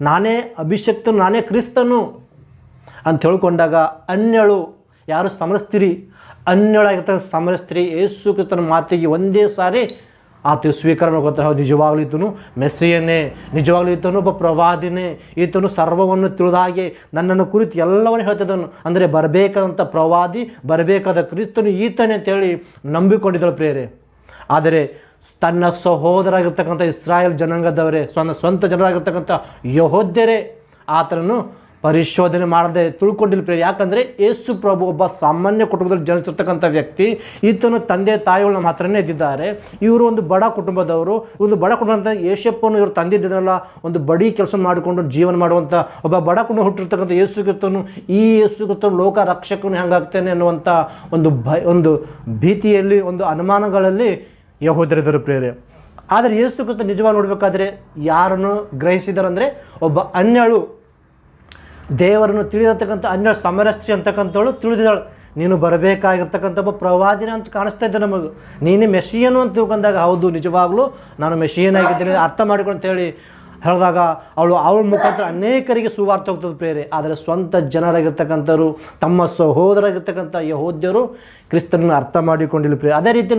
ನಾನೇ ಅಭಿಷಕ್ತನು, ನಾನೇ ಕ್ರಿಸ್ತನು ಅಂತ ಹೇಳ್ಕೊಂಡಾಗ ಅನ್ಯಳು, ಯಾರು ಸಮರಿಸ್ತೀರಿ? ಅನ್ಯಳಾಗಿರ್ತ ಸಮರಸ್ತ್ರೀ ಯೇಸು ಕ್ರಿಸ್ತನ ಮಾತಿಗೆ ಒಂದೇ ಸಾರಿ ಆತ ಸ್ವೀಕಾರ ಮಾಡ್ಕೊತಾರೆ ಹೌದು ನಿಜವಾಗ್ಲೂ ಈತನು ಮೆಸ್ಸಿಯನ್ನೇ, ನಿಜವಾಗ್ಲೂ ಈತನು ಒಬ್ಬ ಪ್ರವಾದಿನೇ, ಈತನು ಸರ್ವವನ್ನು ತಿಳಿದ ಹಾಗೆ ನನ್ನನ್ನು ಕುರಿತು ಎಲ್ಲವನ್ನು ಹೇಳ್ತಿದ್ದನು. ಅಂದರೆ ಬರಬೇಕಾದಂಥ ಪ್ರವಾದಿ, ಬರಬೇಕಾದ ಕ್ರಿಸ್ತನು ಈತನೇ ಅಂತೇಳಿ ನಂಬಿಕೊಂಡಿದ್ದಳು ಪ್ರೇರೆ ಆದರೆ ತನ್ನ ಸಹೋದರಾಗಿರ್ತಕ್ಕಂಥ ಇಸ್ರಾಯೇಲ್ ಜನಾಂಗದವರೇ, ಸ್ವಂತ ಸ್ವಂತ ಜನರಾಗಿರ್ತಕ್ಕಂಥ ಯಹೋದ್ಯರೇ, ಆತನನ್ನು ಪರಿಶೋಧನೆ ಮಾಡದೆ ತಿಳ್ಕೊಂಡಿಲ್ಲ ಯಾಕಂದರೆ ಯೇಸು ಪ್ರಭು ಒಬ್ಬ ಸಾಮಾನ್ಯ ಕುಟುಂಬದಲ್ಲಿ ಜನಿಸಿರ್ತಕ್ಕಂಥ ವ್ಯಕ್ತಿ, ಈತನು ತಂದೆ ತಾಯಿಗಳು ನಮ್ಮ ಹತ್ರನೇ ಇದ್ದಿದ್ದಾರೆ. ಇವರು ಒಂದು ಬಡ ಕುಟುಂಬದವರು, ಒಂದು ಬಡ ಕುಟುಂಬ ಅಂತ ಇವರು ತಂದಿದ್ದನಲ್ಲ ಒಂದು ಬಡಿ ಕೆಲಸ ಮಾಡಿಕೊಂಡು ಜೀವನ ಮಾಡುವಂಥ ಒಬ್ಬ ಬಡ ಕುಟುಂಬ ಹುಟ್ಟಿರ್ತಕ್ಕಂಥ ಯೇಸು ಕ್ರಿಸ್ತನು ಈ ಯೇಸು ಕ್ರಿಸ್ತನು ಲೋಕ ರಕ್ಷಕನು ಹೆಂಗಾಗ್ತೇನೆ ಅನ್ನುವಂಥ ಒಂದು ಭಯ, ಒಂದು ಭೀತಿಯಲ್ಲಿ, ಒಂದು ಅನುಮಾನಗಳಲ್ಲಿ ಯಹೋದರಿದ್ದರು ಪ್ರೇರೆ ಆದರೆ ಯೇಸು ಕ್ರಿಸ್ತ ನಿಜವಾಗಿ ನೋಡಬೇಕಾದ್ರೆ ಯಾರನ್ನು ಗ್ರಹಿಸಿದಾರಂದರೆ ಒಬ್ಬ ಅನ್ಯಳು. ದೇವರನ್ನು ತಿಳಿದಿರ್ತಕ್ಕಂಥ ಅನ್ಯ ಸಮರಸ್ತ್ರೀ ಅಂತಕ್ಕಂಥವಳು ತಿಳಿದಿದ್ದಾಳು. ನೀನು ಬರಬೇಕಾಗಿರ್ತಕ್ಕಂಥ ಒಬ್ಬ ಪ್ರವಾದಿನ ಅಂತ ಕಾಣಿಸ್ತಾ ಇದ್ದೆ ನಮಗೆ. ನೀನೇ ಮೆಷಿಯನು ಅಂತ ತಿಳ್ಕೊಂಡಾಗ ಹೌದು, ನಿಜವಾಗಲೂ ನಾನು ಮೆಷಿಯನಾಗಿದ್ದೇನೆ ಅರ್ಥ ಮಾಡಿಕೊಂಡು ಅಂತ ಹೇಳಿ ಹೇಳಿದಾಗ ಅವಳು ಅವಳ ಮುಖಾಂತರ ಅನೇಕರಿಗೆ ಸುವಾರ್ತೆ ಹೋಗ್ತದೆ ಪ್ರೇರೆ ಆದರೆ ಸ್ವಂತ ಜನರಾಗಿರ್ತಕ್ಕಂಥವ್ರು, ತಮ್ಮ ಸಹೋದರಾಗಿರ್ತಕ್ಕಂಥ ಯಹೋದ್ಯರು ಕ್ರಿಸ್ತನನ್ನು ಅರ್ಥ ಮಾಡಿಕೊಂಡಿಲ್ಲ ಪ್ರೇರೆ ಅದೇ ರೀತಿ